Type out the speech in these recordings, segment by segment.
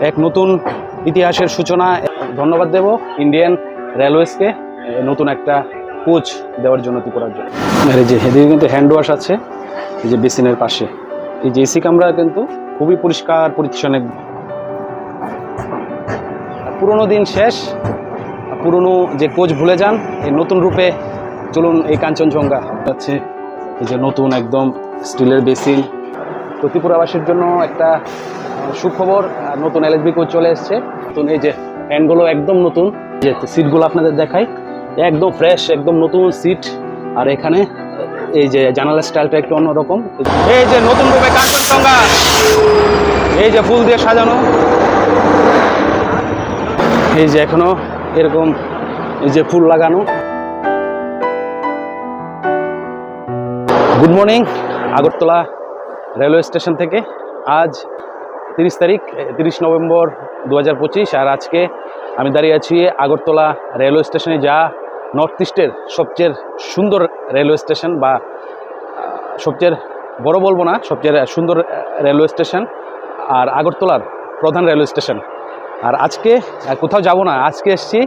এক নতুন ইতিহাসের সূচনা। ধন্যবাদ দেব ইন্ডিয়ান রেলওয়েজকে নতুন একটা কোচ দেওয়ার জন্য ত্রিপুরার জন্য। আর এই যে এদিকে কিন্তু হ্যান্ড ওয়াশ আছে, এই যে বেসিনের পাশে। এই যে এসি কামরা কিন্তু খুবই পরিষ্কার, পরিচ্ছন্ন। পুরনো দিন শেষ পুরনো যে কোচ ভুলে যান, এই নতুন রূপে চলুন এই কাঞ্চনজঙ্ঘা। আছে এই যে নতুন একদম স্টিলের বেসিন তো জন্য একটা সুখবর নতুন এলএসবি কোচ চলে এসছে। নতুন এই যে ফ্যানগুলো একদম নতুন। যে সিটগুলো আপনাদের দেখাই, একদম ফ্রেশ একদম নতুন সিট। আর এখানে এই যে জানালার স্টাইলটা একটু অন্যরকম। এই যে নতুন রূপে কাঞ্চনজঙ্ঘা এই যে ফুল দিয়ে সাজানো। এই যে এখনও এরকম এই যে ফুল লাগানো। Good morning, Agartala railway station থেকে আজ তিরিশ তারিখ তিরিশ নভেম্বর দু হাজার পঁচিশ, আর আজকে আমি দাঁড়িয়ে আছি আগরতলা রেলওয়ে স্টেশনে যা নর্থ ইস্টের সবচেয়ে সুন্দর রেলওয়ে স্টেশন বা সবচেয়ে বড় বলব না, সবচেয়ে সুন্দর রেলওয়ে স্টেশন আর আগরতলার প্রধান রেলওয়ে স্টেশন। আর আজকে কোথাও যাব না, আজকে এসছি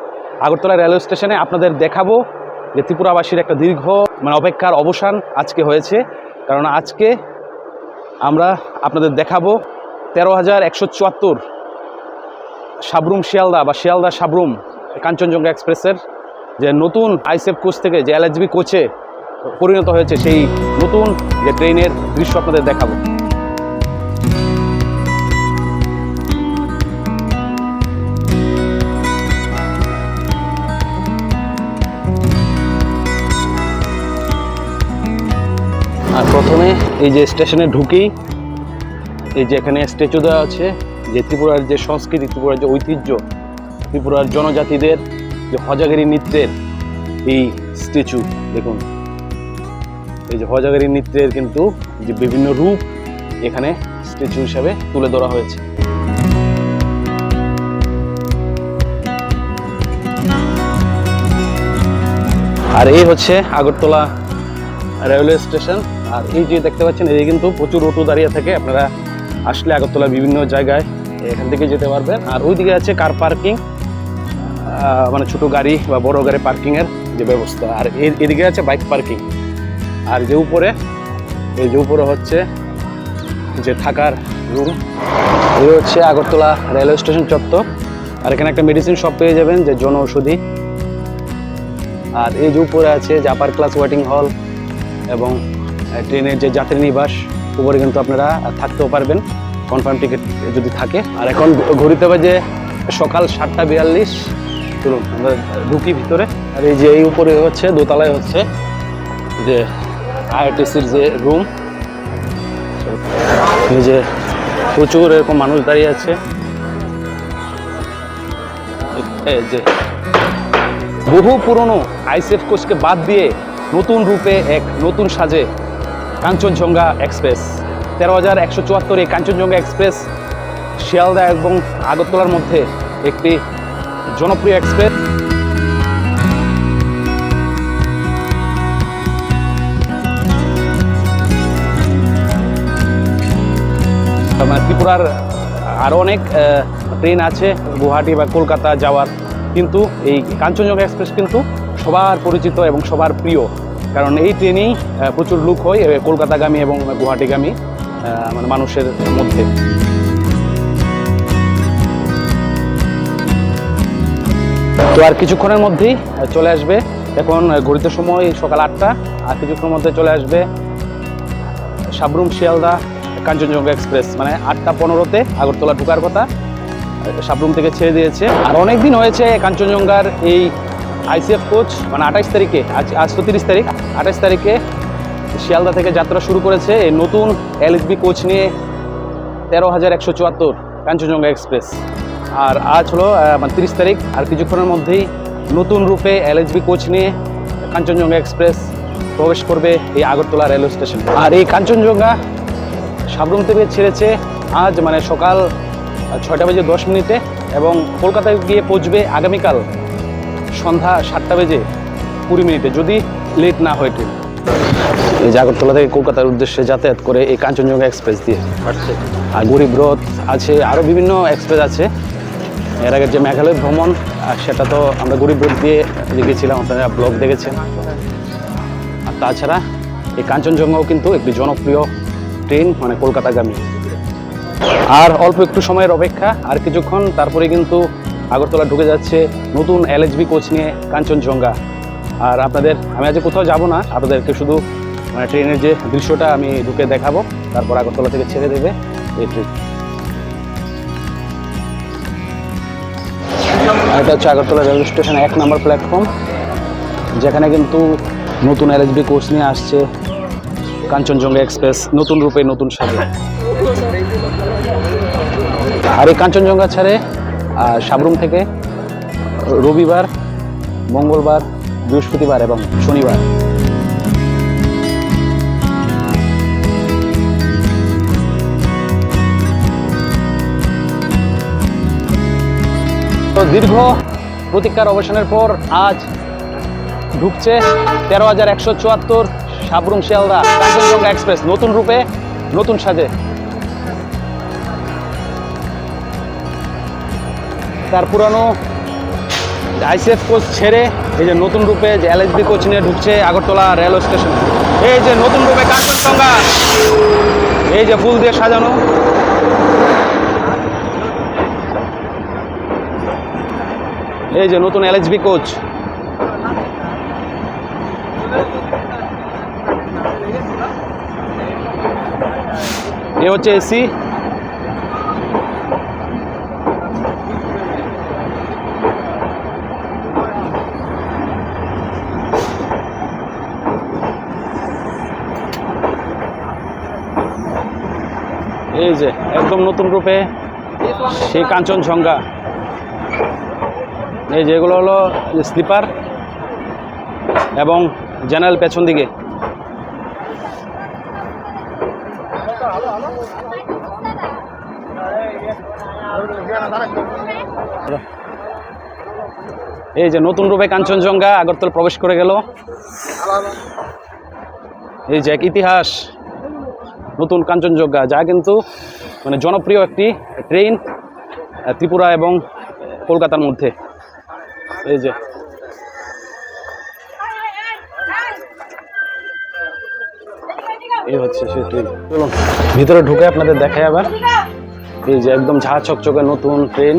আগরতলা রেলওয়ে স্টেশনে আপনাদের দেখাবো যে ত্রিপুরাবাসীর একটা দীর্ঘ মানে অপেক্ষার অবসান আজকে হয়েছে। কারণ আজকে আমরা আপনাদের দেখাবো তেরো হাজার একশো চুয়াত্তর সাবরুম শিয়ালদা বা শিয়ালদা সাবরুম কাঞ্চনজঙ্ঘা এক্সপ্রেসের যে নতুন আইসেফ কোচ থেকে যে এলএচবি কোচে পরিণত হয়েছে সেই নতুন যে ট্রেনের দৃশ্য আপনাদের দেখাবো। প্রথমে এই যে স্টেশনে ঢুকেই এই যে এখানে স্ট্যাচু দেওয়া আছে, যে ত্রিপুরার যে সংস্কৃতি, ত্রিপুরার যে ঐতিহ্য, ত্রিপুরার জনজাতিদের যে হজাগিরি নৃত্যের এই স্ট্যাচু, দেখুন। এই যে হজাগিরি নৃত্যের কিন্তু যে বিভিন্ন রূপ এখানে স্ট্যাচু হিসাবে তুলে ধরা হয়েছে। আর এই হচ্ছে আগরতলা রেলওয়ে স্টেশন। আর এই যে দেখতে পাচ্ছেন, এই কিন্তু প্রচুর অটো দাঁড়িয়ে থাকে। আপনারা আসলে আগরতলা বিভিন্ন জায়গায় এখান থেকে যেতে পারবেন। আর ওইদিকে আছে কার পার্কিং মানে ছোট গাড়ি বা বড় গাড়ি পার্কিংয়ের যে ব্যবস্থা। আর এদিকে আছে বাইক পার্কিং আর যে উপরে, এই যে উপরে হচ্ছে যে থাকার রুম এই হচ্ছে আগরতলা রেলওয়ে স্টেশন চত্বর। আর এখানে একটা মেডিসিন শপ পেয়ে যাবেন, যে জন ঔষধি। আর এই যে উপরে আছে যে আপার ক্লাস ওয়েটিং হল এবং ট্রেনের যে যাত্রী নিবাস, উপরে কিন্তু আপনারা থাকতেও পারবেন। কনফার্ম টিকিট যদি থাকে। আর এখন ঘড়িতে বাজে সকাল সাতটা বিয়াল্লিশ। চলুন, আমরা ঢুকি ভিতরে। আর এই যে এই উপরে হচ্ছে, দোতলায় হচ্ছে যে আইআরটিসির যে রুম এই যে প্রচুর এরকম মানুষ দাঁড়িয়ে আছে। যে বহু পুরনো আইসিএফ কোচকে বাদ দিয়ে নতুন রূপে এক নতুন সাজে কাঞ্চনজঙ্ঘা এক্সপ্রেস। তেরো হাজার একশো চুয়াত্তর এই কাঞ্চনজঙ্ঘা এক্সপ্রেস শিয়ালদা এবং আগরতলার মধ্যে একটি জনপ্রিয় এক্সপ্রেস। ত্রিপুরার আরও অনেক ট্রেন আছে, গুয়াহাটি বা কলকাতা যাওয়ার। কিন্তু এই কাঞ্চনজঙ্ঘা এক্সপ্রেস কিন্তু সবার পরিচিত এবং সবার প্রিয়। কারণ এই ট্রেনেই প্রচুর লুক হয় কলকাতাগামী এবং গুয়াহাটিগামী মানে মানুষের মধ্যে। তো আর কিছুক্ষণের মধ্যেই চলে আসবে। এখন ঘড়িতে সময় সকাল আটটা, আর কিছুক্ষণের মধ্যে চলে আসবে সাবরুম শিয়ালদা কাঞ্চনজঙ্ঘা এক্সপ্রেস। মানে আটটা পনেরোতে আগরতলা ঢোকার কথা সাবরুম থেকে ছেড়ে দিয়েছে। আর অনেক দিন হয়েছে কাঞ্চনজঙ্ঘার এই আইসিএফ কোচ মানে আঠাইশ তারিখে, আজ আজ তো তিরিশ তারিখ, আঠাইশ তারিখে শিয়ালদা থেকে যাত্রা শুরু করেছে এই নতুন এলএসবি কোচ নিয়ে তেরো হাজার একশো চুয়াত্তর, কাঞ্চনজঙ্ঘা এক্সপ্রেস। আর আজ হলো মানে তিরিশ তারিখ, আর কিছুক্ষণের মধ্যেই নতুন রূপে এলএসবি কোচ নিয়ে কাঞ্চনজঙ্ঘা এক্সপ্রেস প্রবেশ করবে এই আগরতলা রেলওয়ে স্টেশন। আর এই কাঞ্চনজঙ্ঘা সাবরুম থেকে ছেড়েছে আজ মানে সকাল ছয়টা বেজে দশ মিনিটে, এবং কলকাতায় গিয়ে পৌঁছবে আগামীকাল সন্ধ্যা সাতটা বেজে কুড়ি মিনিটে যদি লেট না হয় ট্রেন। এই জাগরতলা থেকে কলকাতার উদ্দেশ্যে যাতায়াত করে এই কাঞ্চনজঙ্ঘা এক্সপ্রেস দিয়ে। আর গরিব রথ আছে আরও বিভিন্ন এক্সপ্রেস আছে। এর আগে যে মেঘালয় ভ্রমণ আর সেটা তো আমরা গরিব রথ দিয়ে দেখেছিলাম আপনারা ব্লগ দেখেছেন। আর তাছাড়া এই কাঞ্চনজঙ্ঘাও কিন্তু একটি জনপ্রিয় ট্রেন মানে কলকাতাগামী। আর অল্প একটু সময়ের অপেক্ষা আর কিছুক্ষণ তারপরে কিন্তু আগরতলা ঢুকে যাচ্ছে নতুন এলএচবি কোচ নিয়ে কাঞ্চনজঙ্ঘা। আর আপনাদের, আমি আজ কোথাও যাব না, আপনাদেরকে শুধু মানে ট্রেনের যে দৃশ্যটা আমি ঢুকে দেখাবো, তারপর আগরতলা থেকে ছেড়ে দেবে এই ট্রেন এটা হচ্ছে আগরতলা রেলওয়ে স্টেশন এক নম্বর প্ল্যাটফর্ম যেখানে কিন্তু নতুন এলএচবি কোচ নিয়ে আসছে কাঞ্চনজঙ্ঘা এক্সপ্রেস নতুন রূপে নতুন সাজে। আর এই কাঞ্চনজঙ্ঘা ছাড়ে সাবরুম থেকে রবিবার, মঙ্গলবার, বৃহস্পতিবার এবং শনিবার। তো দীর্ঘ প্রতীক্ষার অবসানের পর আজ ঢুকছে তেরো হাজার একশো চুয়াত্তর সাবরুম শিয়ালদা, কাঞ্চনজঙ্ঘা এক্সপ্রেস। নতুন রূপে নতুন সাজে। তার পুরানো আইসিএফ কোচ ছেড়ে এই যে নতুন রূপে যে এলএসবি কোচ নিয়ে ঢুকছে আগরতলা রেলওয়ে স্টেশন। এই যে নতুন রূপে কাঞ্চনজঙ্ঘা এই যে ফুল দিয়ে সাজানো। এই যে নতুন এলএসবি কোচ। এ হচ্ছে এসি এই যে একদম নতুন রূপে সেই কাঞ্চনজঙ্ঘা এই যেগুলো হলো স্লিপার এবং জেনারেল পেছন দিকে। এই যে নতুন রূপে কাঞ্চনজঙ্ঘা আগরতলা প্রবেশ করে গেল। এই যে এক ইতিহাস, নতুন কাঞ্চনজঙ্ঘা যা কিন্তু মানে জনপ্রিয় একটি ট্রেন ত্রিপুরা এবং কলকাতার মধ্যে। এই যে। এই হচ্ছে ট্রেন। চলুন, ভিতরে ঢুকে আপনাদের দেখাই আবার। এই যে একদম ঝাঁ চকচকে নতুন ট্রেন।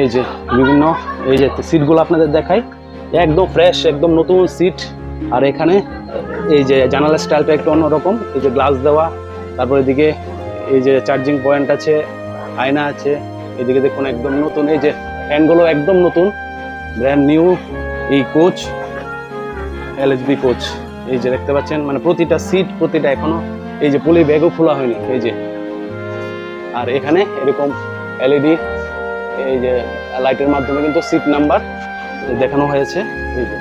এই যে বিভিন্ন, এই যে সিটগুলো আপনাদের দেখাই। একদম ফ্রেশ একদম নতুন সিট। আর এখানে এই যে জানালার স্টাইলটা একটু অন্যরকম। এই যে গ্লাস দেওয়া তারপর এদিকে এই যে চার্জিং পয়েন্ট আছে, আয়না আছে, এদিকে দেখুন একদম নতুন, এই যে ফ্যানগুলো একদম নতুন ব্র্যান্ড নিউ এই কোচ এলএসবি কোচ এই যে দেখতে পাচ্ছেন মানে প্রতিটা সিট প্রতিটা এখনও এই যে পুলি ব্যাগও খোলা হয়নি, এই যে। আর এখানে এরকম এলইডি এই যে লাইটের মাধ্যমে কিন্তু সিট নাম্বার দেখানো হয়েছে, এই যে।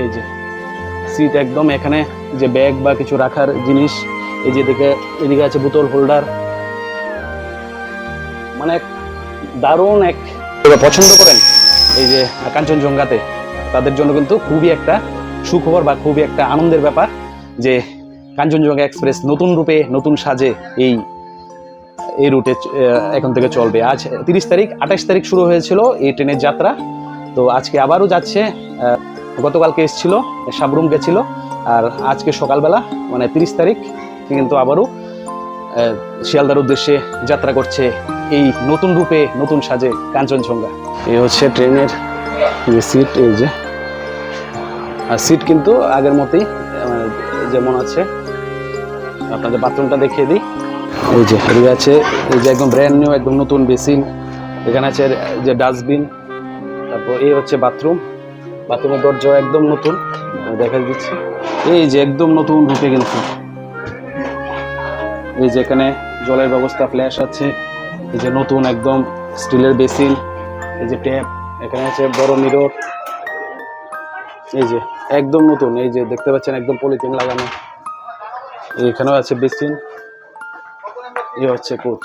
এই যে। সিট একদম এখানে যে ব্যাগ বা কিছু রাখার জিনিস, এই যে এদিকে এদিকে আছে বোতল হোল্ডার মানে দারুণ এক পছন্দ করেন এই যে কাঞ্চনজঙ্ঘাতে তাদের জন্য কিন্তু খুবই একটা সুখবর বা খুবই একটা আনন্দের ব্যাপার যে কাঞ্চনজঙ্ঘা এক্সপ্রেস নতুন রূপে, নতুন সাজে এই এই রুটে এখন থেকে চলবে। আজ তিরিশ তারিখ, আঠাশ তারিখ শুরু হয়েছিল এই ট্রেনের যাত্রা। তো আজকে আবারও যাচ্ছে গতকালকে এসেছিল সাবরুম গেছিল, আর আজকে সকালবেলা মানে তিরিশ তারিখ, কিন্তু আবারও শিয়ালদার উদ্দেশ্যে যাত্রা করছে এই নতুন রূপে নতুন সাজে কাঞ্চনজঙ্ঘা। এই হচ্ছে ট্রেনের যে সিট এই যে। আর সিট কিন্তু আগের মতোই যেমন আছে। আপনাদের বাথরুমটা দেখিয়ে দিই। এই যে, এদিকে আছে, এই যে একদম ব্র্যান্ড নিউ একদম নতুন বেসিন। এখানে আছে যে ডাস্টবিন তারপর এই হচ্ছে বাথরুম বাথরুমের দরজা একদম নতুন। আমি দেখা দিচ্ছি। এই যে একদম নতুন রূপে কিন্তু এই যে এখানে জলের ব্যবস্থা ফ্ল্যাশ আছে। এই যে নতুন একদম স্টিলের বেসিন, এই যে ট্যাপ, এখানে আছে বড় মিরর এই যে একদম নতুন, এই যে দেখতে পাচ্ছেন একদম পলিথিন লাগানো। এখানেও আছে বেসিন। এই হচ্ছে কোচ।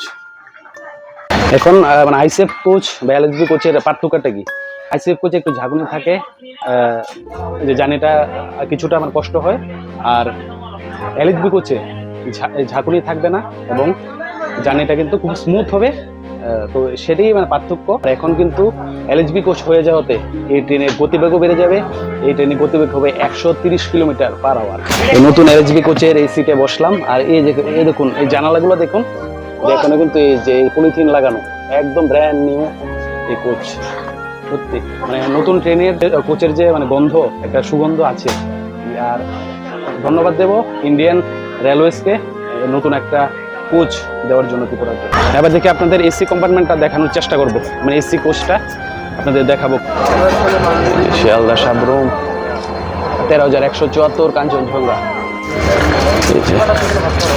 এখন মানে আইসেফ কোচ বা এলএসবি কোচের পার্থক্যটা কি? আইসিএফ কোচে একটু ঝাঁকুনি থাকে যে জানিটা কিছুটা আমার কষ্ট হয়। আর এলএসবি কোচে ঝাঁকুনি থাকবে না এবং জার্নিটা কিন্তু খুব স্মুথ হবে তো সেটাই মানে পার্থক্য। এখন কিন্তু এলএসবি কোচ হয়ে যাওয়াতে এই ট্রেনের গতিবেগও বেড়ে যাবে। এই ট্রেনের গতিবেগ হবে একশো তিরিশ কিলোমিটার পার আওয়ার নতুন এলএসবি কোচের এই সিটে বসলাম। আর এই যে, এই দেখুন, এই জানালাগুলো দেখুন এখানে কিন্তু এই যে পলিথিন লাগানো, একদম ব্র্যান্ড নিউ এই কোচ সত্যি। মানে নতুন ট্রেনের কোচের যে মানে গন্ধ, একটা সুগন্ধ আছে। আর ধন্যবাদ দেব ইন্ডিয়ান রেলওয়েজকে নতুন একটা কোচ দেওয়ার জন্য ত্রিপুরাতে এবার দেখি আপনাদের এসি কম্পার্টমেন্টটা দেখানোর চেষ্টা করব। মানে এসি কোচটা আপনাদের দেখাবো। শিয়ালদা সাবরুম, তেরো হাজার একশো চুয়াত্তর, কাঞ্চনজঙ্ঘা।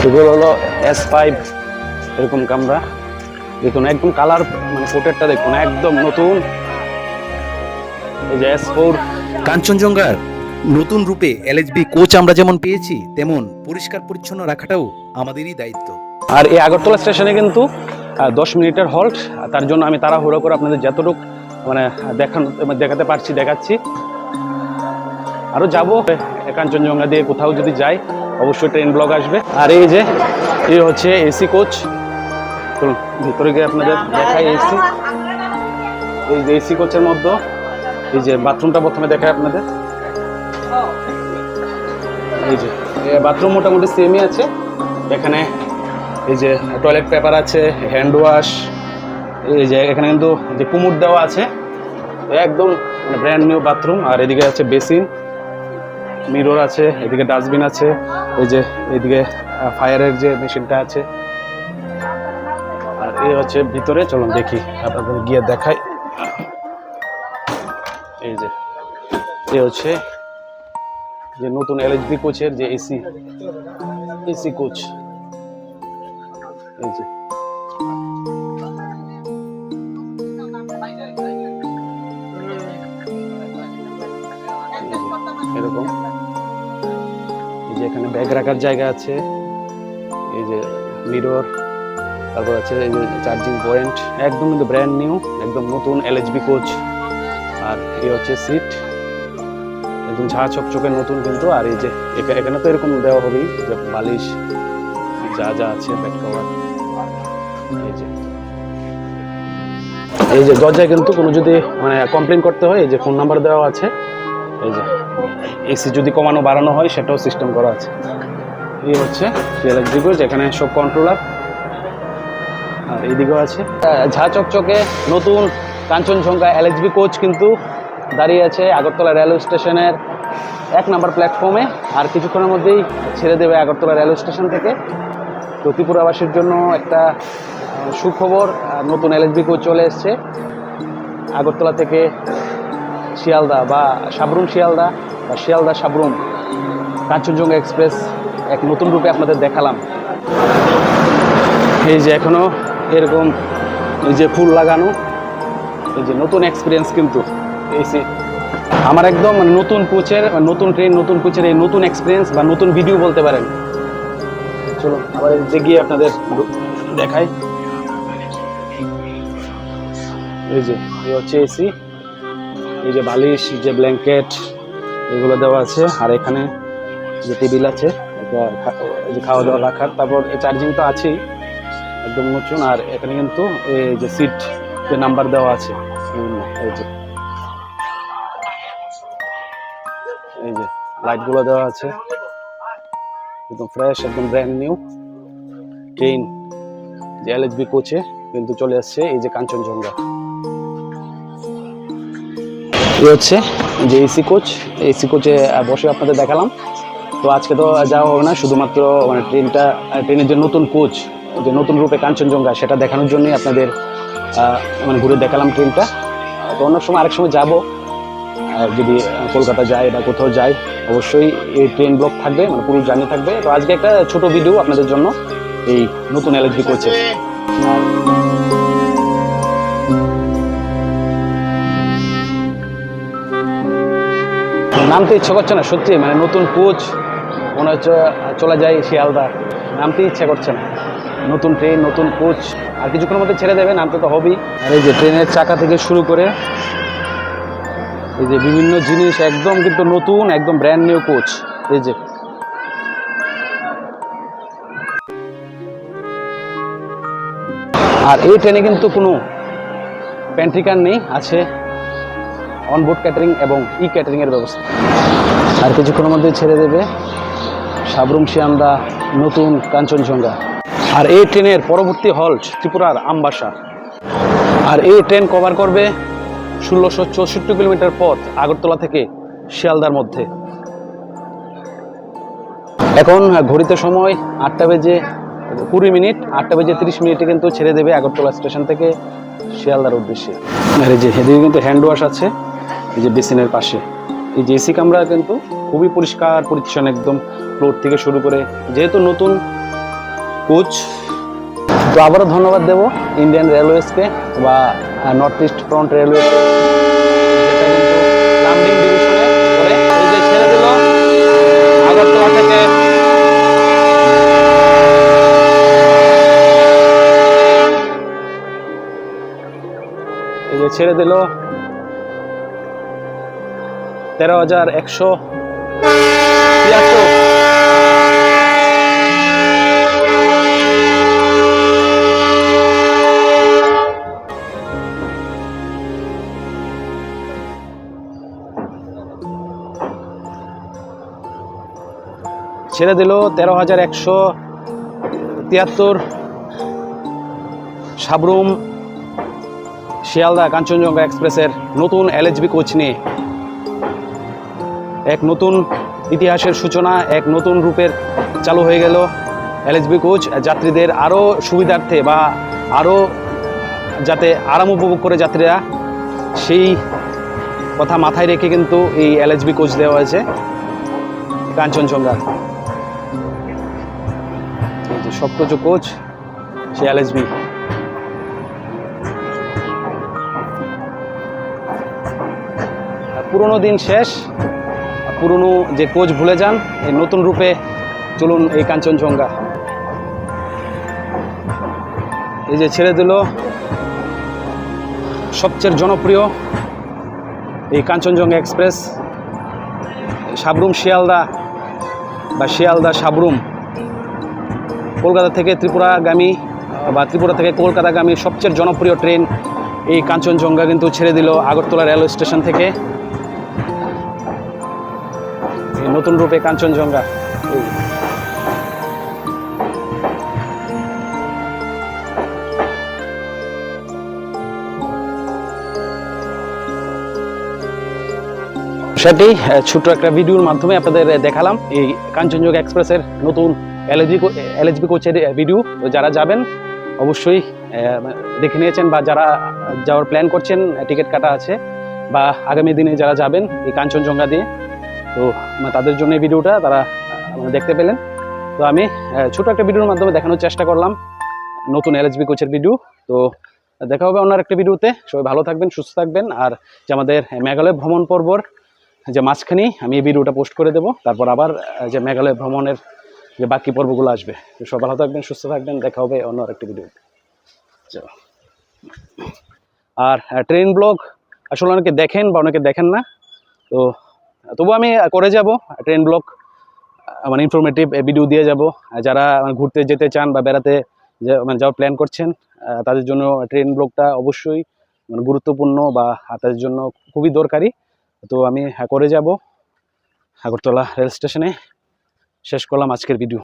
এগুলো হলো এস ফাইভ এরকম কামরা। দেখুন, একদম কালার মানে কোটেরটা দেখুন, একদম নতুন। এই যে এস ফোর কাঞ্চনজঙ্ঘার নতুন রূপে এলএচবি কোচ আমরা যেমন পেয়েছি তেমন পরিষ্কার পরিচ্ছন্ন রাখাটাও আমাদেরই দায়িত্ব। আর এই আগরতলা স্টেশনে কিন্তু দশ মিনিটের হল্ট তার জন্য আমি তাড়াহুড়ো করে আপনাদের যতটুকু মানে দেখানো দেখাতে পারছি দেখাচ্ছি। আরও যাব কাঞ্চনজঙ্ঘা দিয়ে কোথাও যদি যাই অবশ্যই ট্রেন ব্লগ আসবে। আর এই যে এই হচ্ছে এসি কোচ চলুন ভিতরে গিয়ে আপনাদের দেখাই এসি এই যে এসি কোচের মধ্যে। এই যে বাথরুমটা প্রথমে দেখায় আপনাদের। এই যে বাথরুম মোটামুটি সেমই আছে। এখানে এই যে টয়লেট পেপার আছে হ্যান্ড ওয়াশ এই যে এখানে কিন্তু যে কুমুট দেওয়া আছে, একদম ব্র্যান্ড নিউ বাথরুম আর এদিকে আছে বেসিন মিরর আছে, এদিকে ডাস্টবিন আছে, এই যে এদিকে ফায়ারের যে মেশিনটা আছে। আর এই হচ্ছে ভিতরে, চলুন দেখি, আপনাদের গিয়ে দেখাই। এই যে, এ হচ্ছে যে নতুন এলএইচবি কোচের যে এসি এসি কোচ এই যে। এরকম। এই যে এখানে ব্যাগ রাখার জায়গা আছে। এই যে মিরর তারপর আছে এই যে চার্জিং পয়েন্ট একদম কিন্তু ব্র্যান্ড নিউ একদম নতুন এলএইচবি কোচ আর এই হচ্ছে সিট একদম ঝা চকচকে নতুন কিন্তু, আর এই যে এখানে তো এরকম দেওয়া হবেই যে বালিশ, যা যা আছে ব্যাক কভার এই যে। এই যে দরজায় কিন্তু কোনো যদি মানে কমপ্লেন করতে হয়, এই যে ফোন নাম্বার দেওয়া আছে, এই যে। এসি যদি কমানো বাড়ানো হয়, সেটাও সিস্টেম করা আছে। এই হচ্ছে ইলেকট্রিক যেখানে সব কন্ট্রোলার আর এইদিকেও আছে। ঝা চকচকে নতুন কাঞ্চনজঙ্ঘা এলএচবি কোচ কিন্তু দাঁড়িয়ে আছে আগরতলা রেলওয়ে স্টেশনের এক নম্বর প্ল্যাটফর্মে আর কিছুক্ষণের মধ্যেই ছেড়ে দেবে আগরতলা রেলওয়ে স্টেশন থেকে। তো ত্রিপুরাবাসীর জন্য একটা সুখবর নতুন এলএচবি কোচ চলে এসছে। আগরতলা থেকে শিয়ালদা বা সাবরুম শিয়ালদা বা শিয়ালদা সাবরুম কাঞ্চনজঙ্ঘা এক্সপ্রেস এক নতুন রূপে আপনাদের দেখালাম। এই যে এখনও এরকম এই যে ফুল লাগানো এই যে নতুন এক্সপিরিয়েন্স কিন্তু এসি আমার একদম মানে নতুন কোচের নতুন ট্রেন নতুন কোচের এই নতুন এক্সপিরিয়েন্স বা নতুন ভিডিও বলতে পারেন। চলো আবার গিয়ে আপনাদের দেখাই। এই যে, এই হচ্ছে এসি এই যে বালিশ যে ব্ল্যাঙ্কেট এগুলো দেওয়া আছে। আর এখানে যে টেবিল আছে যে খাওয়া দাওয়া রাখার। তারপর চার্জিং তো আছেই, একদম নতুন। আর এখানে কিন্তু এই যে সিট যে নাম্বার দেওয়া আছে। এই যে এই যে। লাইটগুলো দেওয়া আছে। একদম ফ্রেশ একদম ব্র্যান্ড নিউ ট্রেন যে এল এলএচবি কোচে কিন্তু চলে আসছে, এই যে কাঞ্চনজঙ্ঘা। এই হচ্ছে যে এসি কোচ এসি কোচে বসে আপনাদের দেখালাম। তো আজকে তো যাওয়া হবে না, শুধুমাত্র মানে ট্রেনটা ট্রেনের যে নতুন কোচ যে নতুন রূপে কাঞ্চনজঙ্ঘা, সেটা দেখানোর জন্যই আপনাদের মানে ঘুরে দেখালাম ট্রেনটা। তো অন্য সময় আরেক সময় যাব। যদি কলকাতা যাই বা কোথাও যাই, অবশ্যই এই ট্রেন ব্লক থাকবে মানে পুরো জার্নি থাকবে। তো আজকে একটা ছোট ভিডিও আপনাদের জন্য এই নতুন এলএসবি করছে। নামতে ইচ্ছে করছে না, সত্যি মানে নতুন কোচ, মনে হচ্ছে চলে যায় শিয়ালদা। নামতে ইচ্ছে করছে না। নতুন ট্রেন, নতুন কোচ। আর কিছুক্ষণের মধ্যে ছেড়ে দেবে নামতে তো হবেই। আর এই যে ট্রেনের চাকা থেকে শুরু করে, এই যে বিভিন্ন জিনিস, একদম কিন্তু নতুন, একদম ব্র্যান্ড নিউ কোচ এই যে। আর এই ট্রেনে কিন্তু কোনো প্যান্ট্রিকার নেই, আছে অনবোর্ড ক্যাটারিং এবং ই ক্যাটারিংয়ের ব্যবস্থা। আর কিছুক্ষণের মধ্যে ছেড়ে দেবে সাবরুম শিয়ান্দা নতুন কাঞ্চনজঙ্ঘা। আর এই ট্রেনের পরবর্তী হল্ট ত্রিপুরার আমবাসা। আর এই ট্রেন কভার করবে ষোলোশো চৌষট্টি কিলোমিটার পথ আগরতলা থেকে শিয়ালদার মধ্যে। এখন ঘড়িতে সময় আটটা বেজে কুড়ি মিনিট, আটটা বেজে তিরিশ মিনিটে কিন্তু ছেড়ে দেবে আগরতলা স্টেশন থেকে শিয়ালদার উদ্দেশ্যে। আর এই যে এদিকে কিন্তু হ্যান্ড ওয়াশ আছে, এই যে বেসিনের পাশে। এই যে এসি কামরা কিন্তু খুবই পরিষ্কার, পরিচ্ছন্ন, একদম ফ্লোর থেকে শুরু করে, যেহেতু নতুন কোচ। তো আবারও ধন্যবাদ দেব ইন্ডিয়ান রেলওয়েজকে বা north east frontier railway Agartala থেকে এই যে ছেড়ে দিল। তেরো হাজার একশো ছেড়ে দিল তেরো হাজার একশো তিয়াত্তর সাবরুম শিয়ালদা কাঞ্চনজঙ্ঘা এক্সপ্রেসের নতুন এলএচবি কোচ নিয়ে। এক নতুন ইতিহাসের সূচনা, এক নতুন রূপের চালু হয়ে গেল এলএচবি কোচ। যাত্রীদের আরও সুবিধার্থে বা আরও যাতে আরাম উপভোগ করে যাত্রীরা, সেই কথা মাথায় রেখে কিন্তু এই এলএচবি কোচ দেওয়া হয়েছে কাঞ্চনজঙ্ঘা সবকিছু কোচ, সে এলএসবি পুরনো দিন শেষ পুরনো যে কোচ ভুলে যান, এই নতুন রূপে চলুন এই কাঞ্চনজঙ্ঘা। এই যে ছেড়ে দিল সবচেয়ে জনপ্রিয় এই কাঞ্চনজঙ্ঘা এক্সপ্রেস, সাবরুম শিয়ালদা বা শিয়ালদা সাবরুম। কলকাতা থেকে ত্রিপুরাগামী বা ত্রিপুরা থেকে কলকাতাগামী সবচেয়ে জনপ্রিয় ট্রেন এই কাঞ্চনজঙ্ঘা কিন্তু ছেড়ে দিল আগরতলা রেলওয়ে স্টেশন থেকে। নতুন রূপে কাঞ্চনজঙ্ঘা। সেটি ছোট্ট একটা ভিডিওর মাধ্যমে আপনাদের দেখালাম এই কাঞ্চনজঙ্ঘা এক্সপ্রেসের নতুন এলএজি এলএচবি কোচের ভিডিও তো যারা যাবেন, অবশ্যই দেখে নিয়েছেন বা যারা যাওয়ার প্ল্যান করছেন টিকিট কাটা আছে, বা আগামী দিনে যারা যাবেন এই কাঞ্চনজঙ্ঘা দিয়ে, তো তাদের জন্য এই ভিডিওটা তারা দেখতে পেলেন। তো আমি ছোট একটা ভিডিওর মাধ্যমে দেখানোর চেষ্টা করলাম, নতুন এলএচবি কোচের ভিডিও তো দেখা হবে অন্য একটা ভিডিওতে সবাই ভালো থাকবেন, সুস্থ থাকবেন, আর যে আমাদের মেঘালয় ভ্রমণ পর্বর যে মাঝখানেই আমি এই ভিডিওটা পোস্ট করে দেবো, তারপর আবার যে মেঘালয় ভ্রমণের যে বাকি পর্বগুলো আসবে। তো সব ভালো থাকবেন, সুস্থ থাকবেন। দেখা হবে অন্য আরেকটি ভিডিও আর ট্রেন ব্লগ আসলে অনেকে দেখেন বা অনেকে দেখেন না। তো তবু আমি করে যাব ট্রেন ব্লগ মানে ইনফরমেটিভ ভিডিও দিয়ে যাব। যারা মানে ঘুরতে যেতে চান বা বেড়াতে মানে যাওয়ার প্ল্যান করছেন তাদের জন্য ট্রেন ব্লগটা অবশ্যই মানে গুরুত্বপূর্ণ বা তাদের জন্য খুবই দরকারি। তো আমি করে যাব, আগরতলা রেল স্টেশনে। শেষ করলাম আজকের ভিডিও